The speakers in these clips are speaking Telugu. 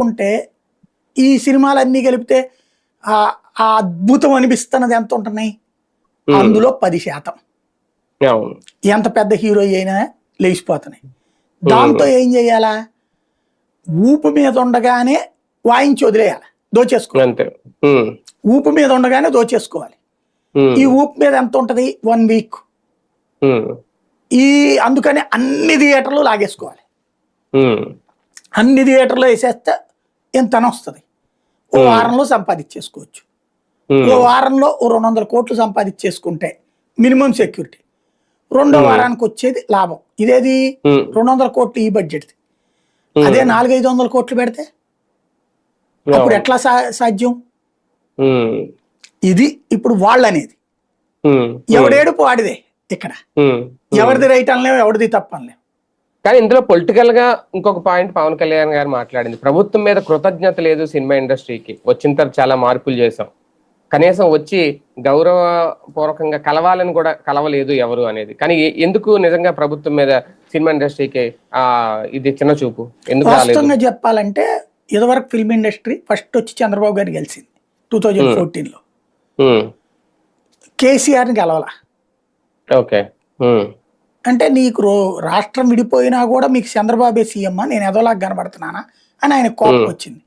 ఉంటే ఈ సినిమాలన్నీ కలిపితే ఆ ఆ అద్భుతం అనిపిస్తున్నది ఎంత ఉంటున్నాయి? అందులో పది శాతం. ఎంత పెద్ద హీరో అయినా లేచిపోతున్నాయి. దాంతో ఏం చేయాలా? ఊపు మీద ఉండగానే వాయించి వదిలేయాలి. దోచేసుకోవాలి. ఊపు మీద ఉండగానే దోచేసుకోవాలి. ఈ ఊపు మీద ఎంత ఉంటది? One week. ఈ అందుకని అన్ని థియేటర్లు లాగేసుకోవాలి. అన్ని థియేటర్లు వేసేస్తే ఎంత వస్తుంది? ఓ. వారంలో సంపాదించేసుకోవచ్చు. ఓ వారంలో ఓ రెండు వందల కోట్లు సంపాదించేసుకుంటే మినిమం సెక్యూరిటీ. రెండో. వారానికి వచ్చేది లాభం. ఇదేది? రెండు వందల కోట్లు ఈ బడ్జెట్ ఉమ్, అదే నాలుగైదు వందల కోట్లు పెడితే అప్పుడు. ఎట్లా సా- సాధ్యం? ఇది ఇప్పుడు వాళ్ళు అనేది ఎవడేడుపు వాడిదే ఇక్కడ. ఎవరిది రైట్ అనలేం ఎవరిది తప్పు అనలేం కానీ ఇందులో పొలిటికల్గా ఇంకొక పాయింట్ పవన్ కళ్యాణ్ గారు మాట్లాడింది. ప్రభుత్వం మీద కృతజ్ఞత లేదు సినిమా ఇండస్ట్రీకి. వచ్చిన తర్వాత చాలా మార్పులు చేశాం. కనీసం వచ్చి గౌరవపూర్వకంగా కలవాలని కూడా కలవలేదు ఎవరు అనేది. కానీ ఎందుకు నిజంగా ప్రభుత్వం మీద సినిమా ఇండస్ట్రీకి ఆ ఇది చిన్న చూపు? ఎందుకు చెప్పాలంటే ఇదివరకు ఫిల్మ్ ఇండస్ట్రీ ఫస్ట్ వచ్చి చంద్రబాబు గారు గెలిచింది టూ థౌజండ్ ఫోర్టీన్లో. ఉమ్, కేసీఆర్ని గెలవాల? ఓకే. అంటే నీకు రో- రాష్ట్రం విడిపోయినా కూడా మీకు చంద్రబాబే సీఎం నేను ఎదోలాగా కనబడుతున్నానా అని ఆయన కోపం వచ్చింది.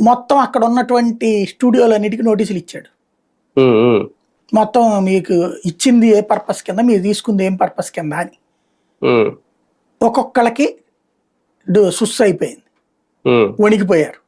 మొత్తం అక్కడ ఉన్నటువంటి స్టూడియోలన్నిటికీ నోటీసులు ఇచ్చాడు. మొత్తం మీకు ఇచ్చింది ఏ పర్పస్ కింద మీరు తీసుకుంది ఏం పర్పస్ కింద అని. ఒక్కొక్కళ్ళకి సుస్ అయిపోయింది. వణికిపోయారు.